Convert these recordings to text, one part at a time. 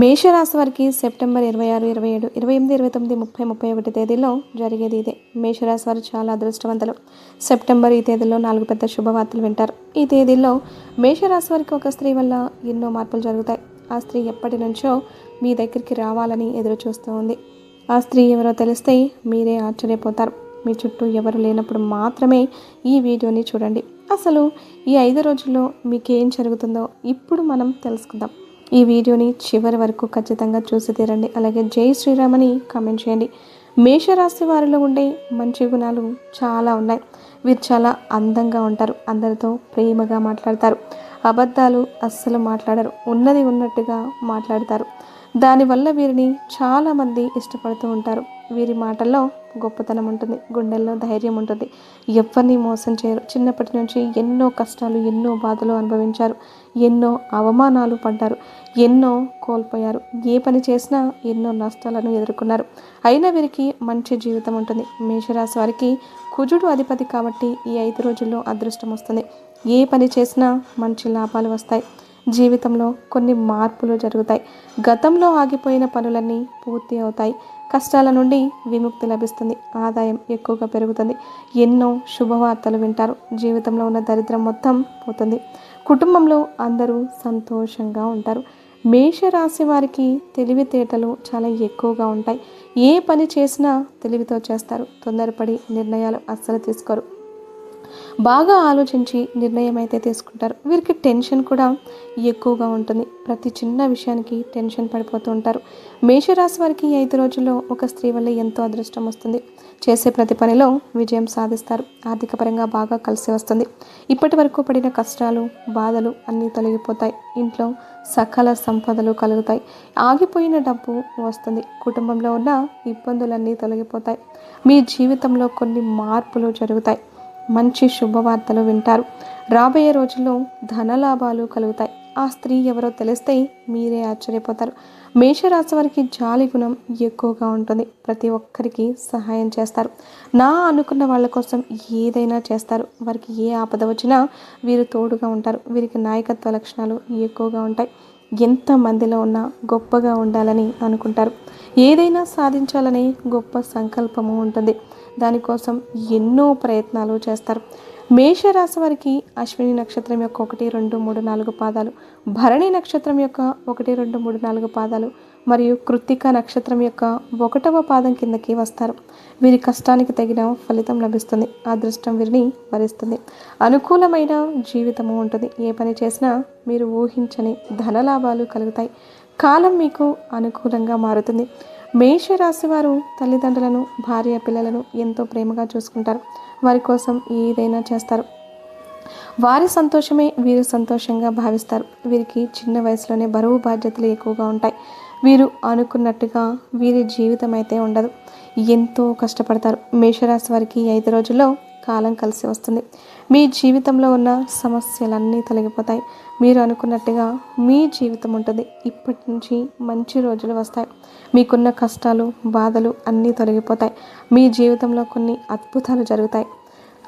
మేషరాశి వారికి సెప్టెంబర్ ఇరవై ఆరు ఇరవై ఏడు ఇరవై ఎనిమిది ఇరవై తొమ్మిది ముప్పై ముప్పై ఒకటి తేదీలో జరిగేది ఇదే. మేషరాశి వారు చాలా అదృష్టవంతులు. సెప్టెంబర్ ఈ తేదీలో నాలుగు పెద్ద శుభవార్తలు వింటారు. ఈ తేదీలో మేషరాశి వారికి ఒక స్త్రీ వల్ల ఎన్నో మార్పులు జరుగుతాయి. ఆ స్త్రీ ఎప్పటి నుంచో మీ దగ్గరికి రావాలని ఎదురు చూస్తూ ఉంది. ఆ స్త్రీ ఎవరో తెలిస్తే మీరే ఆశ్చర్యపోతారు. మీ చుట్టూ ఎవరు లేనప్పుడు మాత్రమే ఈ వీడియోని చూడండి. అసలు ఈ ఐదు రోజుల్లో మీకేం జరుగుతుందో ఇప్పుడు మనం తెలుసుకుందాం. ఈ వీడియోని చివరి వరకు ఖచ్చితంగా చూసి తీరండి. అలాగే జై శ్రీరామ్ అని కామెంట్ చేయండి. మేషరాశి వారిలో ఉండే మంచి గుణాలు చాలా ఉన్నాయి. వీరు చాలా అందంగా ఉంటారు. అందరితో ప్రేమగా మాట్లాడతారు. అబద్ధాలు అస్సలు మాట్లాడరు. ఉన్నది ఉన్నట్టుగా మాట్లాడతారు. దానివల్ల వీరిని చాలామంది ఇష్టపడుతూ ఉంటారు. వీరి మాటల్లో గొప్పతనం ఉంటుంది గుండెల్లో ధైర్యం ఉంటుంది. ఎవరిని మోసం చేయరు. చిన్నప్పటి నుంచి ఎన్నో కష్టాలు ఎన్నో బాధలు అనుభవించారు. ఎన్నో అవమానాలు పడ్డారు. ఎన్నో కోల్పోయారు. ఏ పని చేసినా ఎన్నో నష్టాలను ఎదుర్కొన్నారు. అయినా వీరికి మంచి జీవితం ఉంటుంది. మేషరాశి వారికి కుజుడు అధిపతి కాబట్టి ఈ ఐదు రోజుల్లో అదృష్టం వస్తుంది. ఏ పని చేసినా మంచి లాభాలు వస్తాయి. జీవితంలో కొన్ని మార్పులు జరుగుతాయి. గతంలో ఆగిపోయిన పనులన్నీ పూర్తి అవుతాయి. కష్టాల నుండి విముక్తి లభిస్తుంది. ఆదాయం ఎక్కువగా పెరుగుతుంది. ఎన్నో శుభవార్తలు వింటారు. జీవితంలో ఉన్న దరిద్రం మొత్తం పోతుంది. కుటుంబంలో అందరూ సంతోషంగా ఉంటారు. మేషరాశి వారికి తెలివితేటలు చాలా ఎక్కువగా ఉంటాయి. ఏ పని చేసినా తెలివితో చేస్తారు. తొందరపడి నిర్ణయాలు అస్సలు తీసుకోరు. బాగా ఆలోచించి నిర్ణయం అయితే తీసుకుంటారు. వీరికి టెన్షన్ కూడా ఎక్కువగా ఉంటుంది. ప్రతి చిన్న విషయానికి టెన్షన్ పడిపోతూ ఉంటారు. మేషరాశి వారికి ఐదు రోజుల్లో ఒక స్త్రీ వల్ల ఎంతో అదృష్టం వస్తుంది. చేసే ప్రతి పనిలో విజయం సాధిస్తారు. ఆర్థిక పరంగా బాగా కలిసి వస్తుంది. ఇప్పటి వరకు పడిన కష్టాలు బాధలు అన్నీ తొలగిపోతాయి. ఇంట్లో సకల సంపదలు కలుగుతాయి. ఆగిపోయిన డబ్బు వస్తుంది. కుటుంబంలో ఉన్న ఇబ్బందులన్నీ తొలగిపోతాయి. మీ జీవితంలో కొన్ని మార్పులు జరుగుతాయి. మంచి శుభవార్తలు వింటారు. రాబోయే రోజుల్లో ధనలాభాలు కలుగుతాయి. ఆ స్త్రీ ఎవరో తెలిస్తే మీరే ఆశ్చర్యపోతారు. మేషరాశి వారికి జాలి గుణం ఎక్కువగా ఉంటుంది. ప్రతి ఒక్కరికి సహాయం చేస్తారు. నా అనుకున్న వాళ్ళ కోసం ఏదైనా చేస్తారు. వారికి ఏ ఆపద వచ్చినా వీరు తోడుగా ఉంటారు. వీరికి నాయకత్వ లక్షణాలు ఎక్కువగా ఉంటాయి. ఎంత మందిలో ఉన్నా గొప్పగా ఉండాలని అనుకుంటారు. ఏదైనా సాధించాలనే గొప్ప సంకల్పము ఉంటుంది. దానికోసం ఎన్నో ప్రయత్నాలు చేస్తారు. మేషరాశి వారికి అశ్విని నక్షత్రం యొక్క ఒకటి రెండు మూడు నాలుగు పాదాలు భరణి నక్షత్రం యొక్క ఒకటి రెండు మూడు నాలుగు పాదాలు మరియు కృత్తిక నక్షత్రం యొక్క ఒకటవ పాదం కిందకి వస్తారు. వీరి కష్టానికి తగిన ఫలితం లభిస్తుంది. అదృష్టం వీరిని వరిస్తుంది. అనుకూలమైన జీవితము ఉంటుంది. ఏ పని చేసినా మీరు ఊహించని ధనలాభాలు కలుగుతాయి. కాలం మీకు అనుకూలంగా మారుతుంది. మేషరాశి వారు తల్లిదండ్రులను భార్య పిల్లలను ఎంతో ప్రేమగా చూసుకుంటారు. వారి కోసం ఏదైనా చేస్తారు. వారి సంతోషమే వీరు సంతోషంగా భావిస్తారు. వీరికి చిన్న వయసులోనే బరువు బాధ్యతలు ఎక్కువగా ఉంటాయి. వీరు అనుకున్నట్టుగా వీరి జీవితం అయితే ఉండదు. ఎంతో కష్టపడతారు. మేషరాశి వారికి ఐదు రోజుల్లో కాలం కలిసి వస్తుంది. మీ జీవితంలో ఉన్న సమస్యలన్నీ తొలగిపోతాయి. మీరు అనుకున్నట్టుగా మీ జీవితం ఉంటుంది. ఇప్పటి నుంచి మంచి రోజులు వస్తాయి. మీకున్న కష్టాలు బాధలు అన్నీ తొలగిపోతాయి. మీ జీవితంలో కొన్ని అద్భుతాలు జరుగుతాయి.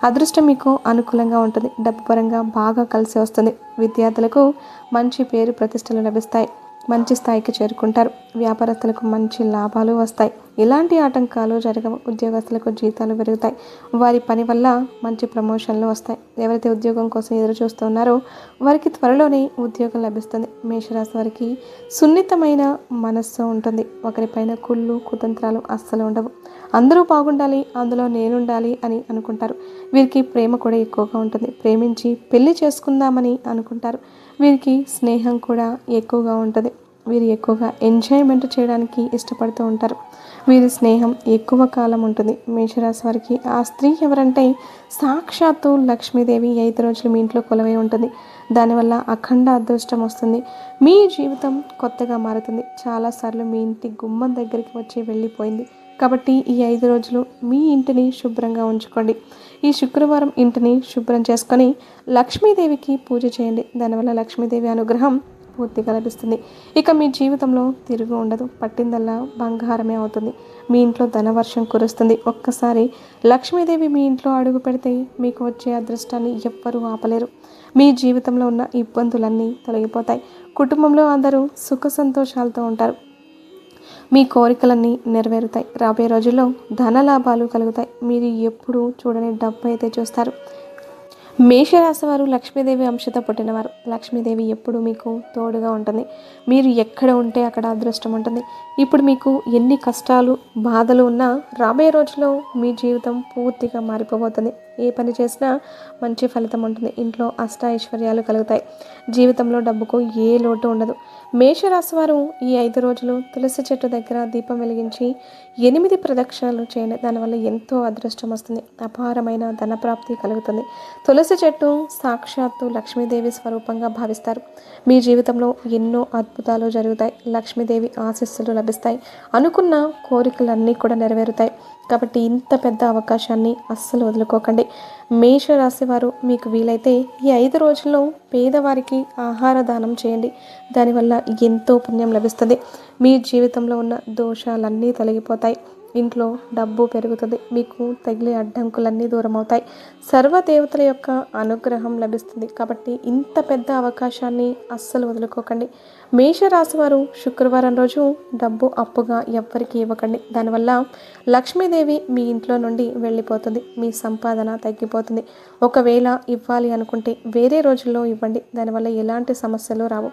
అదృష్టం మీకు అనుకూలంగా ఉంటుంది. డబ్బు పరంగా బాగా కలిసి వస్తుంది. విద్యార్థులకు మంచి పేరు ప్రతిష్టలు లభిస్తాయి. మంచి స్థాయికి చేరుకుంటారు. వ్యాపారస్తులకు మంచి లాభాలు వస్తాయి. ఎలాంటి ఆటంకాలు జరగవు ఉద్యోగస్తులకు జీతాలు పెరుగుతాయి. వారి పని వల్ల మంచి ప్రమోషన్లు వస్తాయి. ఎవరైతే ఉద్యోగం కోసం ఎదురు చూస్తున్నారో వారికి త్వరలోనే ఉద్యోగం లభిస్తుంది. మేషరాశి వారికి సున్నితమైన మనస్సు ఉంటుంది. ఒకరిపైన కుళ్ళు కుతంత్రాలు అస్సలు ఉండవు. అందరూ బాగుండాలి అందులో నేనుండాలి అని అనుకుంటారు. వీరికి ప్రేమ కూడా ఎక్కువగా ఉంటుంది. ప్రేమించి పెళ్ళి చేసుకుందామని అనుకుంటారు. వీరికి స్నేహం కూడా ఎక్కువగా ఉంటుంది. వీరు ఎక్కువగా ఎంజాయ్మెంట్ చేయడానికి ఇష్టపడుతూ ఉంటారు. వీరి స్నేహం ఎక్కువ కాలం ఉంటుంది. మేషరాశి వారికి ఆ స్త్రీ ఎవరంటే సాక్షాత్తు లక్ష్మీదేవి ఐదు రోజులు మీ ఇంట్లో కొలవై ఉంటుంది. దానివల్ల అఖండ అదృష్టం వస్తుంది. మీ జీవితం కొత్తగా మారుతుంది. చాలాసార్లు మీ ఇంటి గుమ్మం దగ్గరికి వచ్చి వెళ్ళిపోయింది. కాబట్టి ఈ ఐదు రోజులు మీ ఇంటిని శుభ్రంగా ఉంచుకోండి. ఈ శుక్రవారం ఇంటిని శుభ్రం చేసుకొని లక్ష్మీదేవికి పూజ చేయండి. దానివల్ల లక్ష్మీదేవి అనుగ్రహం పూర్తిగా లభిస్తుంది ఇక మీ జీవితంలో తిరుగు ఉండదు. పట్టిందల్లా బంగారమే అవుతుంది. మీ ఇంట్లో ధనవర్షం కురుస్తుంది. ఒక్కసారి లక్ష్మీదేవి మీ ఇంట్లో అడుగు పెడితే మీకు వచ్చే అదృష్టాన్ని ఎవ్వరూ ఆపలేరు. మీ జీవితంలో ఉన్న ఇబ్బందులన్నీ తొలగిపోతాయి. కుటుంబంలో అందరూ సుఖ సంతోషాలతో ఉంటారు. మీ కోరికలన్నీ నెరవేరుతాయి. రాబోయే రోజుల్లో ధన లాభాలు కలుగుతాయి. మీరు ఎప్పుడూ చూడని డబ్బు అయితే చూస్తారు. మేషరాశి వారు లక్ష్మీదేవి అంశతో పుట్టినవారు. లక్ష్మీదేవి ఎప్పుడు మీకు తోడుగా ఉంటుంది. మీరు ఎక్కడ ఉంటే అక్కడ అదృష్టం ఉంటుంది. ఇప్పుడు మీకు ఎన్ని కష్టాలు బాధలు ఉన్నా రాబోయే రోజుల్లో మీ జీవితం పూర్తిగా మారిపోబోతుంది. ఏ పని చేసినా మంచి ఫలితం ఉంటుంది. ఇంట్లో అష్ట ఐశ్వర్యాలు కలుగుతాయి. జీవితంలో డబ్బుకు ఏ లోటు ఉండదు. మేషరాశి వారు ఈ ఐదు రోజులు తులసి చెట్టు దగ్గర దీపం వెలిగించి ఎనిమిది ప్రదక్షిణలు చేయండి దానివల్ల ఎంతో అదృష్టం వస్తుంది. అపారమైన ధనప్రాప్తి కలుగుతుంది. తులసి చెట్టు సాక్షాత్తు లక్ష్మీదేవి స్వరూపంగా భావిస్తారు. మీ జీవితంలో ఎన్నో అద్భుతాలు జరుగుతాయి. లక్ష్మీదేవి ఆశీస్సులు లభిస్తాయి. అనుకున్న కోరికలన్నీ కూడా నెరవేరుతాయి. కాబట్టి ఇంత పెద్ద అవకాశాన్ని అస్సలు వదులుకోకండి. మేషరాశి వారు మీకు వీలైతే ఈ ఐదు రోజుల్లో పేదవారికి ఆహార దానం చేయండి. దానివల్ల ఎంతో పుణ్యం లభిస్తుంది. మీ జీవితంలో ఉన్న దోషాలన్నీ తొలగిపోతాయి. ఇంట్లో డబ్బు పెరుగుతుంది. మీకు తగిలే అడ్డంకులన్నీ దూరం అవుతాయి సర్వదేవతల యొక్క అనుగ్రహం లభిస్తుంది. కాబట్టి ఇంత పెద్ద అవకాశాన్ని అస్సలు వదులుకోకండి. మేషరాశి వారు శుక్రవారం రోజు డబ్బు అప్పుగా ఎవ్వరికి ఇవ్వకండి. దానివల్ల లక్ష్మీదేవి మీ ఇంట్లో నుండి వెళ్ళిపోతుంది. మీ సంపాదన తగ్గిపోతుంది. ఒకవేళ ఇవ్వాలి అనుకుంటే వేరే రోజుల్లో ఇవ్వండి. దానివల్ల ఎలాంటి సమస్యలు రావు.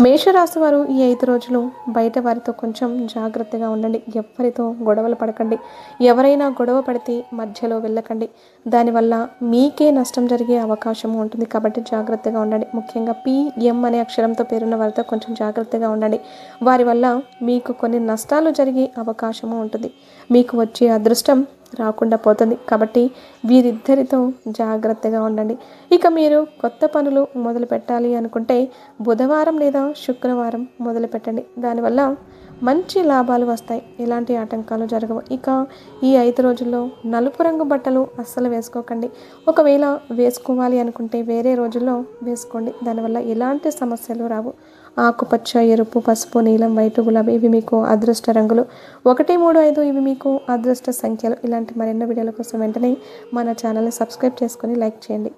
మేషరాశి వారు ఈ ఐదు రోజులు బయట వారితో కొంచెం జాగ్రత్తగా ఉండండి. ఎవరితో గొడవలు పడకండి. ఎవరైనా గొడవ పడితే మధ్యలో వెళ్ళకండి. దానివల్ల మీకే నష్టం జరిగే అవకాశం ఉంటుంది. కాబట్టి జాగ్రత్తగా ఉండండి. ముఖ్యంగా పిఎం అనే అక్షరంతో పేరున్న వారితో కొంచెం జాగ్రత్తగా ఉండండి. వారి వల్ల మీకు కొన్ని నష్టాలు జరిగే అవకాశము ఉంటుంది. మీకు వచ్చే అదృష్టం రాకుండా పోతుంది. కాబట్టి వీరిద్దరితో జాగ్రత్తగా ఉండండి. ఇక మీరు కొత్త పనులు మొదలు పెట్టాలి అనుకుంటే బుధవారం లేదా శుక్రవారం మొదలు పెట్టండి. దానివల్ల మంచి లాభాలు వస్తాయి. ఎలాంటి ఆటంకాలు జరగవు. ఇక ఈ ఐదు రోజుల్లో నలుపు రంగు బట్టలు అస్సలు వేసుకోకండి. ఒకవేళ వేసుకోవాలి అనుకుంటే వేరే రోజుల్లో వేసుకోండి. దానివల్ల ఎలాంటి సమస్యలు రావు. ఆకుపచ్చ ఎరుపు పసుపు నీలం వైటు గులాబీ ఇవి మీకు అదృష్ట రంగులు. ఒకటి మూడు ఐదు ఇవి మీకు అదృష్ట సంఖ్యలు. ఇలాంటి మరెన్నో వీడియోల కోసం వెంటనే మన ఛానల్ని సబ్స్క్రైబ్ చేసుకొని లైక్ చేయండి.